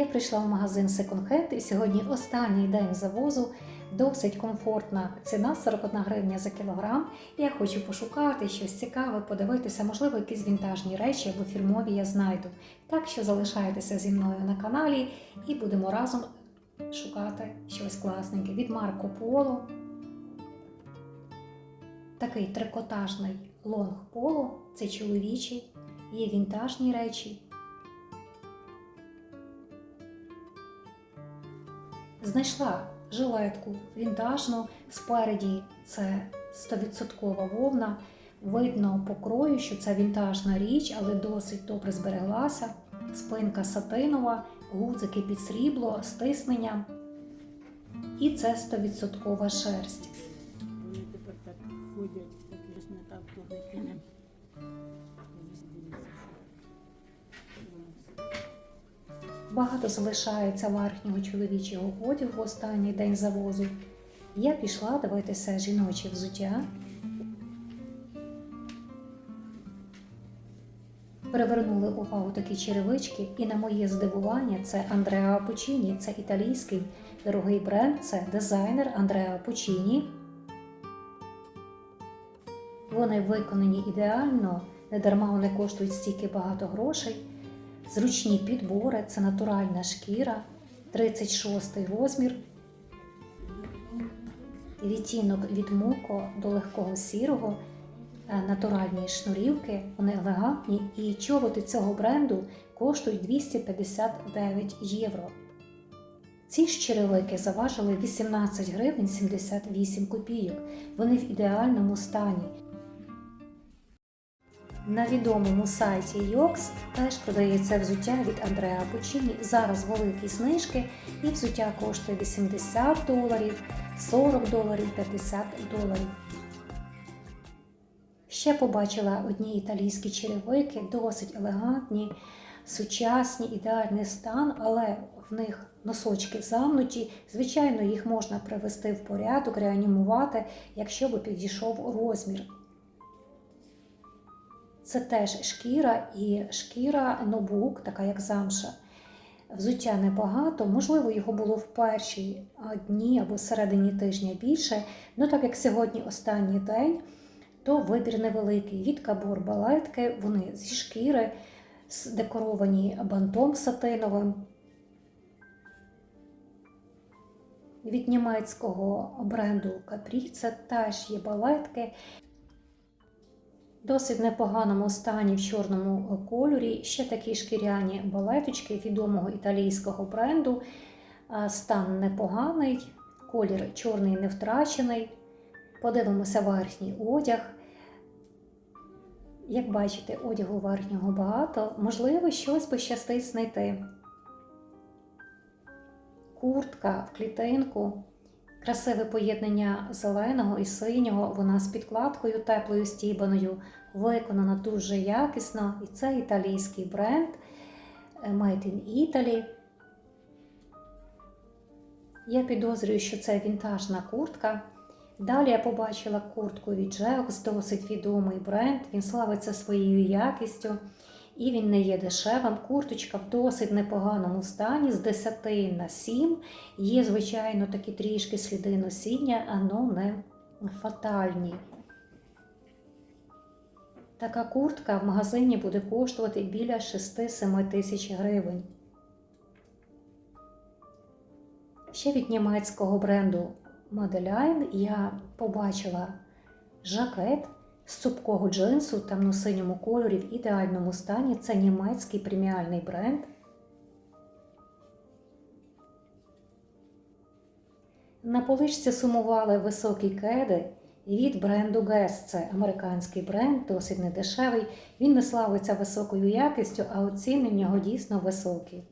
Я прийшла в магазин Second Hand і сьогодні останній день завозу. Досить комфортна ціна 41 гривня за кілограм. Я хочу пошукати щось цікаве, подивитися, можливо, якісь вінтажні речі або фірмові я знайду. Так що залишайтеся зі мною на каналі і будемо разом шукати щось класненьке від Марко Поло. Такий трикотажний лонг поло, це чоловічий, є вінтажні речі. Знайшла жилетку вінтажну, спереді це 100% вовна. Видно по крою, що це вінтажна річ, але досить добре збереглася. Спинка сатинова, гудзики під срібло, стиснення. І це 100% шерсть. Багато залишається верхнього чоловічого одягу в останній день завозу. Я пішла дивитися жіноче взуття. Привернули увагу такі черевички, і на моє здивування це Андреа Пучіні, це італійський дорогий бренд, це дизайнер Андреа Пучіні. Вони виконані ідеально, недарма вони коштують стільки багато грошей. Зручні підбори, це натуральна шкіра, 36 розмір. Відтінок від муко до легкого сірого, е, натуральні шнурівки, вони елегантні, і чоботи цього бренду коштують 259 євро. Ці ж черевики заважили 18 гривень 78 копійок. Вони в ідеальному стані. На відомому сайті Yox теж продається взуття від Андреа Пучіні. Зараз великі знижки, і взуття коштує 80 доларів, 40 доларів, 50 доларів. Ще побачила одні італійські черевики, досить елегантні, сучасні, ідеальний стан, але в них носочки замнуті. Звичайно, їх можна привести в порядок, реанімувати, якщо би підійшов розмір. Це теж шкіра і шкіра нобук, така як замша. Взуття небагато, можливо, його було в перші дні або середині тижня більше. Ну так як сьогодні останній день, то вибір невеликий. Від кабур балетки, вони зі шкіри, декоровані бантом сатиновим. Від німецького бренду Capri це теж є балетки. Досить непоганому стані в чорному кольорі. Ще такі шкіряні балеточки відомого італійського бренду. Стан непоганий, колір чорний не втрачений. Подивимося верхній одяг. Як бачите, одягу верхнього багато, можливо, щось пощастить знайти. Куртка в клітинку. Красиве поєднання зеленого і синього, вона з підкладкою теплою стібаною, виконана дуже якісно. І це італійський бренд е, Made in Italy. Я підозрюю, що це вінтажна куртка. Далі я побачила куртку від Geox, досить відомий бренд. Він славиться своєю якістю і він не є дешевим. Курточка в досить непоганому стані з 10 на 7. Є, звичайно, такі трішки сліди носіння, але не фатальні. Така куртка в магазині буде коштувати біля 6-7 тисяч гривень. Ще від німецького бренду Modeline я побачила жакет з цупкого джинсу темно-синьому кольорі в ідеальному стані. Це німецький преміальний бренд. На поличці сумували високі кеди від бренду Guess. Це американський бренд, досить недешевий. Він не славиться високою якістю, а ціни в нього дійсно високі.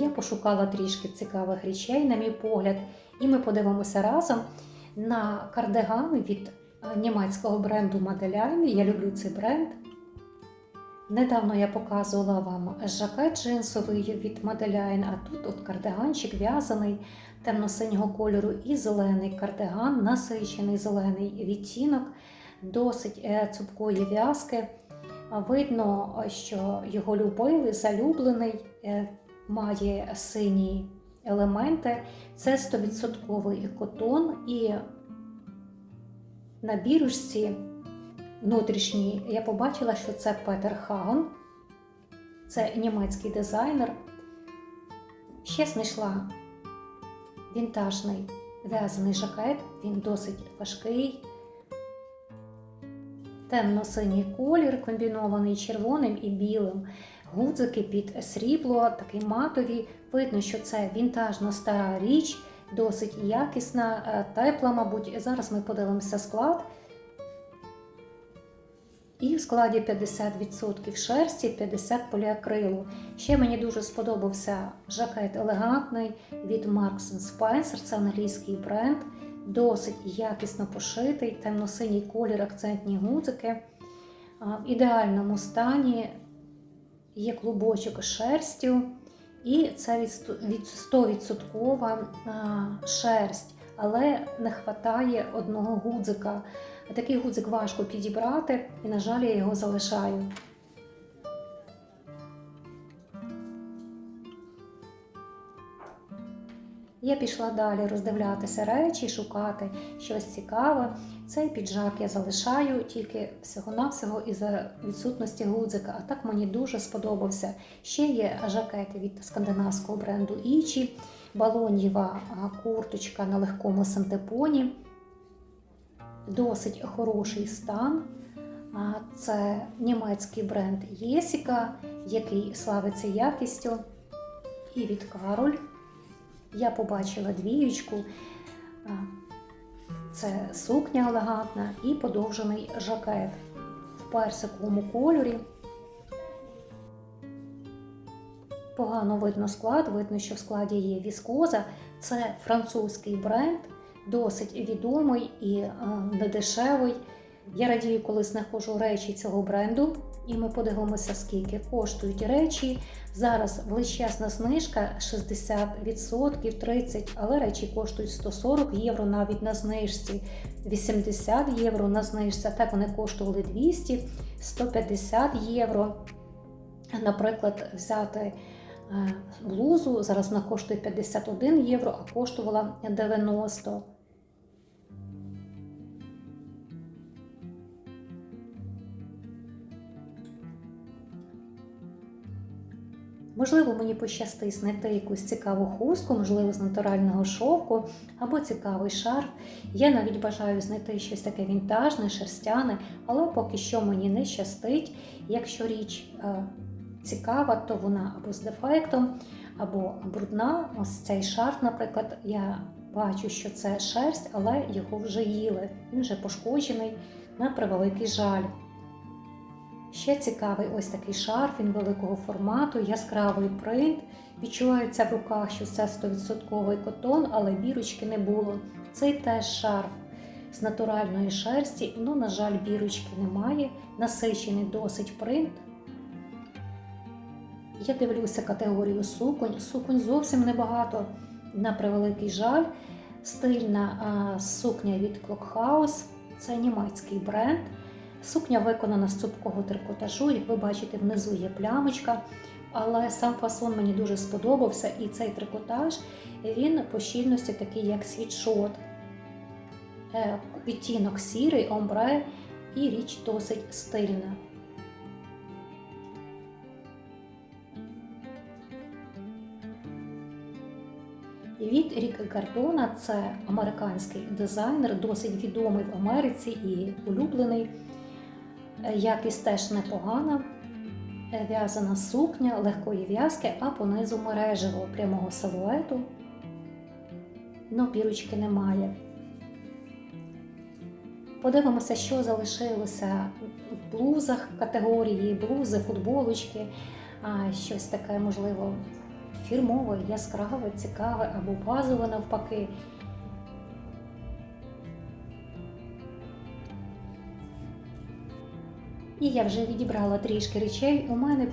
Я пошукала трішки цікавих речей, на мій погляд, і ми подивимося разом на кардиган від е, німецького бренду Madeline. Я люблю цей бренд. Недавно я показувала вам жакет джинсовий від Madeline, а тут от кардиганчик в'язаний темно-синього кольору і зелений кардиган, насичений зелений відтінок. досить е, цупкої в'язки. Видно, що його любили, залюблений, е, має сині елементи. Це 100% котон і на бірушці внутрішній я побачила, що це Петер Хаун. Це німецький дизайнер. Ще знайшла вінтажний в'язаний жакет, він досить важкий. Темно-синій колір, комбінований червоним і білим. Гудзики під срібло, такі матові. Видно, що це вінтажна стара річ, досить якісна, е, тепла, мабуть. Зараз ми подивимося склад. І в складі 50% шерсті, 50 поліакрилу. Ще мені дуже сподобався жакет елегантний від Marks Spencer, це англійський бренд, досить якісно пошитий, темно-синій колір, акцентні гудзики. В ідеальному стані є клубочок шерстю, і це від сто- 100% шерсть, але не вистачає одного гудзика. Такий гудзик важко підібрати, і, на жаль, я його залишаю. Я пішла далі роздивлятися речі, шукати щось цікаве. Цей піджак я залишаю тільки всього-навсього із-за відсутності гудзика, а так мені дуже сподобався. Ще є жакети від скандинавського бренду Ічі, балонєва курточка на легкому синтепоні. Досить хороший стан. Це німецький бренд Єсіка, який славиться якістю. І від Кароль я побачила двіючку. Це сукня елегантна і подовжений жакет в персиковому кольорі. Погано видно склад, видно, що в складі є віскоза. Це французький бренд, досить відомий і недешевий. Я радію, коли знаходжу речі цього бренду, і ми подивимося, скільки коштують речі. Зараз величезна знижка 60%, 30%, але речі коштують 140 євро навіть на знижці, 80 євро на знижці, так вони коштували 200, 150 євро. Наприклад, взяти е, блузу, зараз вона коштує 51 євро, а коштувала 90. Можливо, мені пощастить знайти якусь цікаву хустку, можливо, з натурального шовку або цікавий шарф. Я навіть бажаю знайти щось таке вінтажне, шерстяне, але поки що мені не щастить. Якщо річ е, цікава, то вона або з дефектом, або брудна. Ось цей шарф, наприклад, я бачу, що це шерсть, але його вже їли. Він вже пошкоджений на превеликий жаль. Ще цікавий ось такий шарф, він великого формату, яскравий принт. Відчувається в руках, що це 100% котон, але бірочки не було. Цей теж шарф з натуральної шерсті, ну, на жаль, бірочки немає. Насичений досить принт. Я дивлюся категорію суконь. Суконь зовсім небагато, на превеликий жаль. Стильна а, сукня від Clockhouse, це німецький бренд. Сукня виконана з цупкого трикотажу, як ви бачите, внизу є плямочка, але сам фасон мені дуже сподобався, і цей трикотаж він по щільності такий, як світшот. Е, Відтінок сірий, омбре, і річ досить стильна. Від Рік Гардона це американський дизайнер, досить відомий в Америці і улюблений. Е, Якість теж непогана. Е, В'язана сукня легкої в'язки, а понизу мережево прямого силуету. Но бірочки немає. Подивимося, що залишилося в блузах категорії, блузи, футболочки, а щось таке, можливо, фірмове, яскраве, цікаве або базове навпаки. І я вже відібрала трішки речей. У мене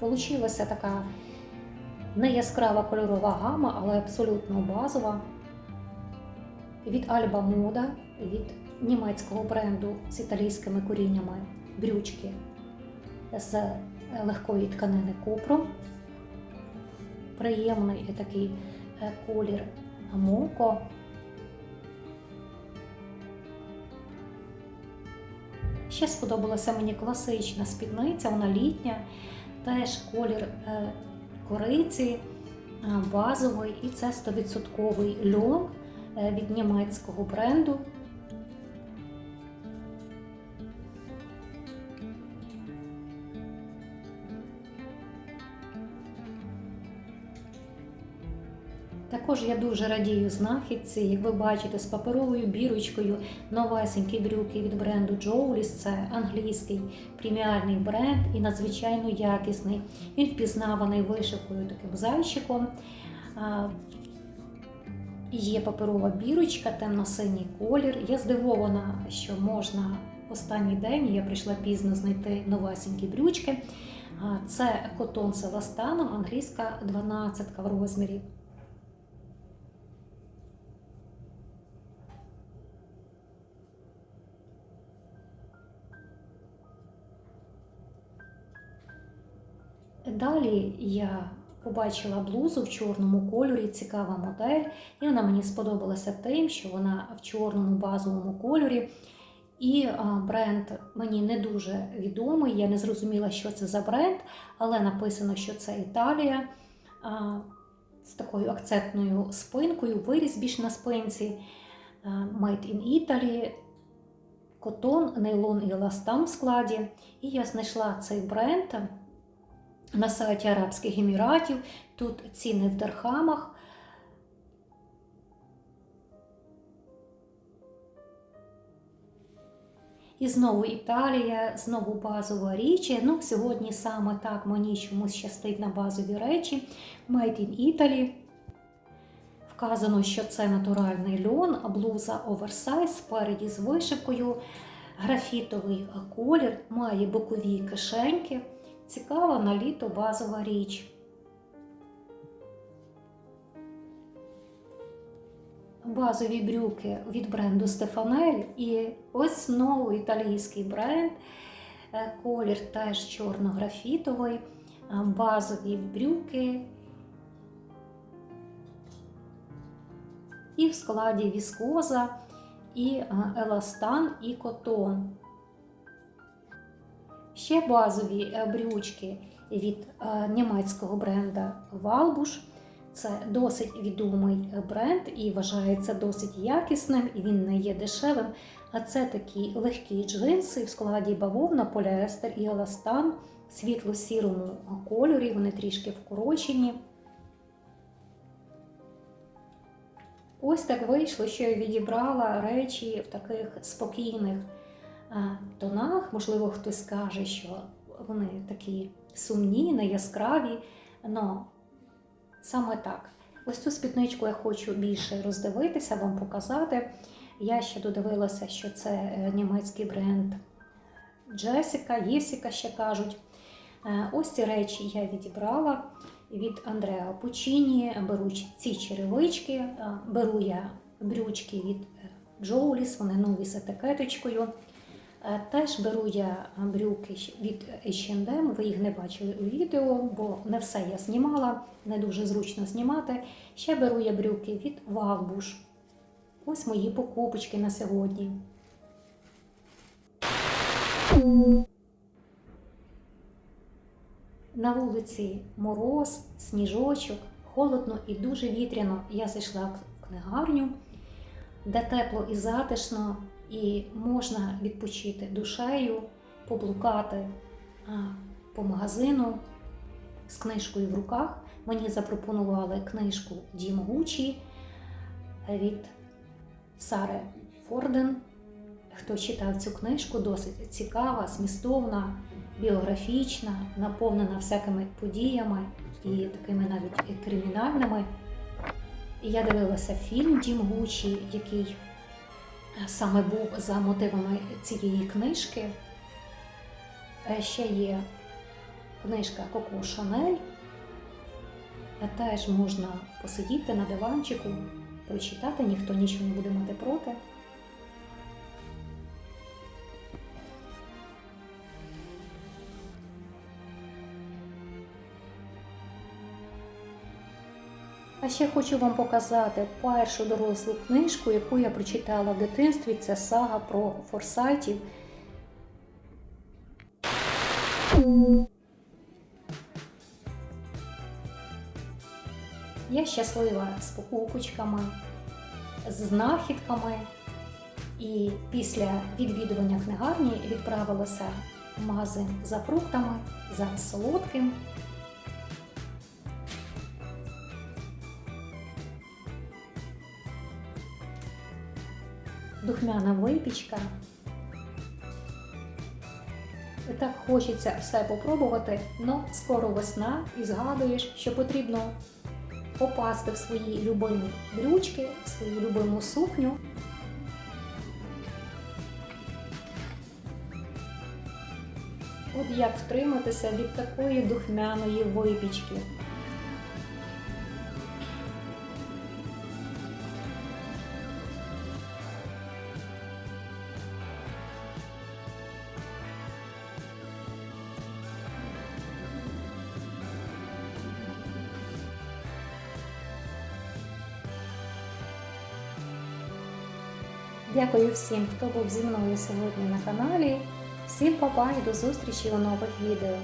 вийшла така не яскрава кольорова гама, але абсолютно базова. Від Альба Мода, від німецького бренду з італійськими коріннями брючки з е, легкої тканини купру. Приємний такий е, колір моко. Ще сподобалася мені класична спідниця, вона літня, теж колір е, кориці, е, базовий, і це 100% льон е, від німецького бренду. Також я дуже радію знахідці, як ви бачите, з паперовою бірочкою новесенькі брюки від бренду Jolis. Це англійський преміальний бренд і надзвичайно якісний. Він впізнаваний вишивкою таким зайчиком. Є паперова бірочка, темно-синій колір. Я здивована, що можна останній день, я прийшла пізно знайти новесенькі брючки. Це котон з еластаном, англійська 12 в розмірі. Далі я побачила блузу в чорному кольорі, цікава модель, і вона мені сподобалася тим, що вона в чорному базовому кольорі. І бренд мені не дуже відомий. Я не зрозуміла, що це за бренд, але написано, що це Італія з такою акцентною спинкою, виріз більш на спинці. Made in Italy, котон, нейлон і еластан в складі. І я знайшла цей бренд на сайті Арабських Еміратів. Тут ціни в дирхамах. І знову Італія, знову базова річ. Ну, сьогодні саме так мені чомусь щастить на базові речі. Made in Italy. Вказано, що це натуральний льон, блуза оверсайз спереді з вишивкою, графітовий колір, має бокові кишеньки. Цікава на літо базова річ. Базові брюки від бренду Стефанель і ось знову італійський бренд. Е, Колір теж чорно-графітовий, е, базові брюки. І в складі віскоза, і е, еластан, і котон. Ще базові е, брючки від е, німецького бренда Walbusch. Це досить відомий е, бренд і вважається досить якісним, і він не є дешевим. А це такі легкі джинси в складі бавовна, поліестер і еластан в світло-сірому кольорі, вони трішки вкорочені. Ось так вийшло, що я відібрала речі в таких спокійних тонах. Можливо, хтось скаже, що вони такі сумні, не яскраві. Но саме так. Ось цю спідничку я хочу більше роздивитися, вам показати. Я ще додивилася, що це е, німецький бренд Джесіка, Єсіка ще кажуть. Е, Ось ці речі я відібрала від Андреа Пучіні. Беру ці черевички, е, беру я брючки від Джоуліс, вони нові з етикеточкою. Е, Теж беру я брюки від H&M, ви їх не бачили у відео, бо не все я знімала, не дуже зручно знімати. Ще беру я брюки від Walbusch. Ось мої покупочки на сьогодні. На вулиці мороз, сніжочок, холодно і дуже вітряно. Я зайшла в книгарню, де тепло і затишно, і можна відпочити душею, поблукати по магазину з книжкою в руках. Мені запропонували книжку Дім Гучі від Сари Форден. Хто читав цю книжку, досить цікава, змістовна, біографічна, наповнена всякими подіями і такими навіть кримінальними. Я дивилася фільм Дім Гучі, який саме був за мотивами цієї книжки. Е, Ще є книжка Коко Шанель. Е, Теж можна посидіти на диванчику, прочитати, ніхто нічого не буде мати проти. Ще хочу вам показати першу дорослу книжку, яку я прочитала в дитинстві. Це сага про форсайтів. Я щаслива з покупочками, з знахідками. І після відвідування книгарні відправилася в магазин за фруктами, за солодким. Духмяна випічка. Так хочеться все попробувати, але скоро весна і згадуєш, що потрібно попасти в свої любимі брючки, в свою любиму сукню. От як втриматися від такої духмяної випічки. Дякую всім, хто був зі мною сьогодні на каналі. Всім па-па і до зустрічі у нових відео.